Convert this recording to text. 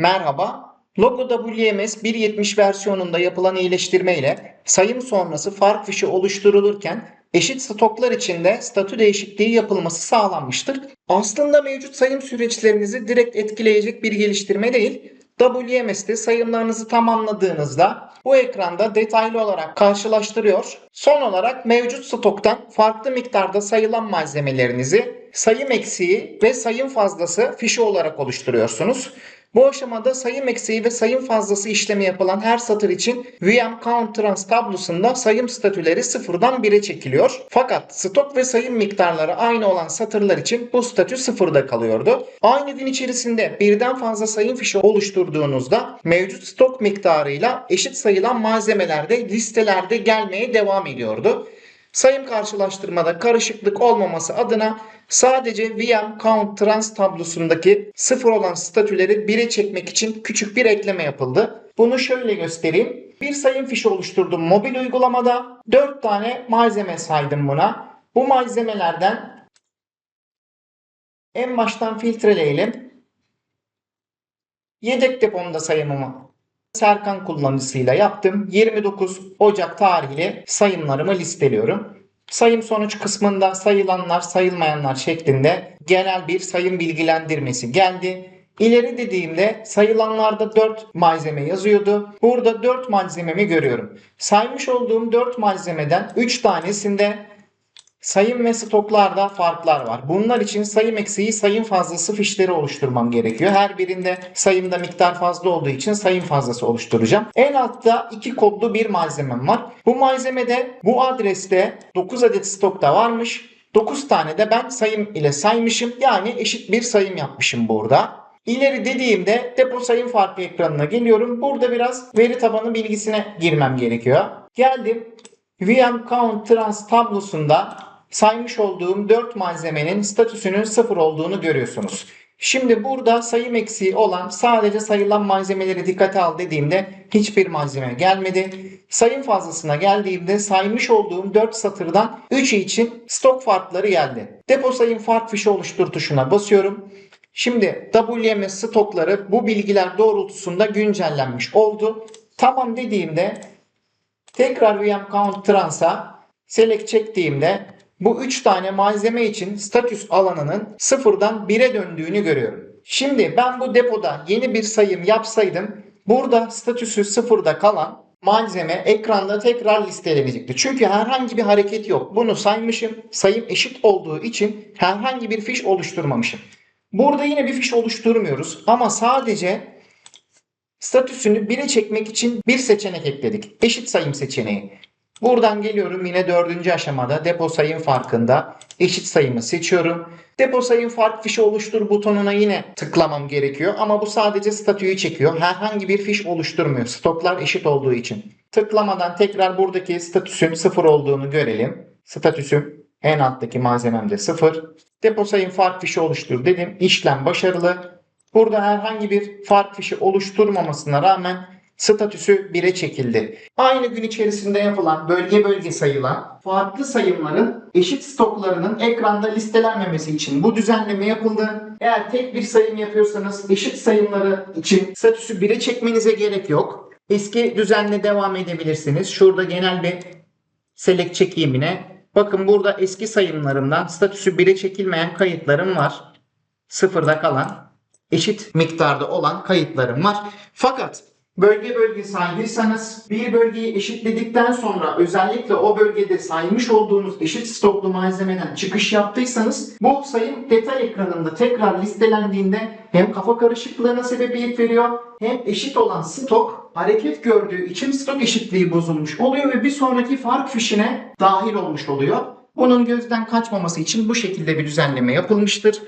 Merhaba. Logo WMS 1.70 versiyonunda yapılan iyileştirme ile sayım sonrası fark fişi oluşturulurken eşit stoklar içinde statü değişikliği yapılması sağlanmıştır. Aslında mevcut sayım süreçlerinizi direkt etkileyecek bir geliştirme değil. WMS'te sayımlarınızı tamamladığınızda bu ekranda detaylı olarak karşılaştırıyor. Son olarak mevcut stoktan farklı miktarda sayılan malzemelerinizi sayım eksiği ve sayım fazlası fişi olarak oluşturuyorsunuz. Bu aşamada sayım eksiği ve sayım fazlası işlemi yapılan her satır için VM Count Trans tablosunda sayım statüleri sıfırdan 1'e çekiliyor. Fakat stok ve sayım miktarları aynı olan satırlar için bu statü sıfırda kalıyordu. Aynı gün içerisinde birden fazla sayım fişi oluşturduğunuzda mevcut stok miktarıyla eşit sayılan malzemeler de listelerde gelmeye devam ediyordu. Sayım karşılaştırmada karışıklık olmaması adına sadece VM Count Trans tablosundaki sıfır olan statüleri 1'e çekmek için küçük bir ekleme yapıldı. Bunu şöyle göstereyim. Bir sayım fişi oluşturdum mobil uygulamada. 4 tane malzeme saydım buna. Bu malzemelerden en baştan filtreleyelim. Yedek depomda sayımımı Serkan kullanıcısıyla yaptım. 29 Ocak tarihli sayımlarımı listeliyorum. Sayım sonuç kısmında sayılanlar sayılmayanlar şeklinde genel bir sayım bilgilendirmesi geldi. İleri dediğimde sayılanlarda 4 malzeme yazıyordu. Burada 4 malzememi görüyorum. Saymış olduğum 4 malzemeden 3 tanesinde Sayım ve stoklarda farklar var. Bunlar için sayım eksiği, sayım fazlası fişleri oluşturmam gerekiyor. Her birinde sayımda miktar fazla olduğu için sayım fazlası oluşturacağım. En altta iki kodlu bir malzemem var. Bu malzemede bu adreste 9 adet stokta varmış. 9 tane de ben sayım ile saymışım. Yani eşit bir sayım yapmışım burada. İleri dediğimde depo sayım farkı ekranına geliyorum. Burada biraz veri tabanı bilgisine girmem gerekiyor. Geldim. VM Count Trans tablosunda saymış olduğum 4 malzemenin statüsünün 0 olduğunu görüyorsunuz. Şimdi burada sayım eksiği olan sadece sayılan malzemeleri dikkate al dediğimde hiçbir malzeme gelmedi. Sayım fazlasına geldiğimde saymış olduğum 4 satırdan 3'ü için stok farkları geldi. Depo sayım fark fişi oluştur tuşuna basıyorum. Şimdi WMS stokları bu bilgiler doğrultusunda güncellenmiş oldu. Tamam dediğimde tekrar VM Count Trans'a select çektiğimde bu 3 tane malzeme için statüs alanının sıfırdan 1'e döndüğünü görüyorum. Şimdi ben bu depoda yeni bir sayım yapsaydım burada statüsü sıfırda kalan malzeme ekranda tekrar listelenecekti. Çünkü herhangi bir hareket yok. Bunu saymışım. Sayım eşit olduğu için herhangi bir fiş oluşturmamışım. Burada yine bir fiş oluşturmuyoruz ama sadece statüsünü 1'e çekmek için bir seçenek ekledik. Eşit sayım seçeneği. Buradan geliyorum yine dördüncü aşamada depo sayım farkında eşit sayımı seçiyorum. Depo sayım fark fişi oluştur butonuna yine tıklamam gerekiyor ama bu sadece statüyü çekiyor. Herhangi bir fiş oluşturmuyor. Stoklar eşit olduğu için. Tıklamadan tekrar buradaki statüsün sıfır olduğunu görelim. Statüsüm en alttaki malzememde sıfır. Depo sayım fark fişi oluştur dedim. İşlem başarılı. Burada herhangi bir fark fişi oluşturmamasına rağmen statüsü 1'e çekildi. Aynı gün içerisinde yapılan bölge bölge sayılan farklı sayımların eşit stoklarının ekranda listelenmemesi için bu düzenleme yapıldı. Eğer tek bir sayım yapıyorsanız eşit sayımları için statüsü 1'e çekmenize gerek yok. Eski düzenle devam edebilirsiniz. Şurada genel bir select çekeyim yine. Bakın burada eski sayımlarımdan statüsü 1'e çekilmeyen kayıtlarım var. Sıfırda kalan eşit miktarda olan kayıtlarım var. Fakat bölge bölge saydıysanız bir bölgeyi eşitledikten sonra özellikle o bölgede saymış olduğunuz eşit stoklu malzemeden çıkış yaptıysanız bu sayım detay ekranında tekrar listelendiğinde hem kafa karışıklığına sebebiyet veriyor hem eşit olan stok hareket gördüğü için stok eşitliği bozulmuş oluyor ve bir sonraki fark fişine dahil olmuş oluyor. Bunun gözden kaçmaması için bu şekilde bir düzenleme yapılmıştır.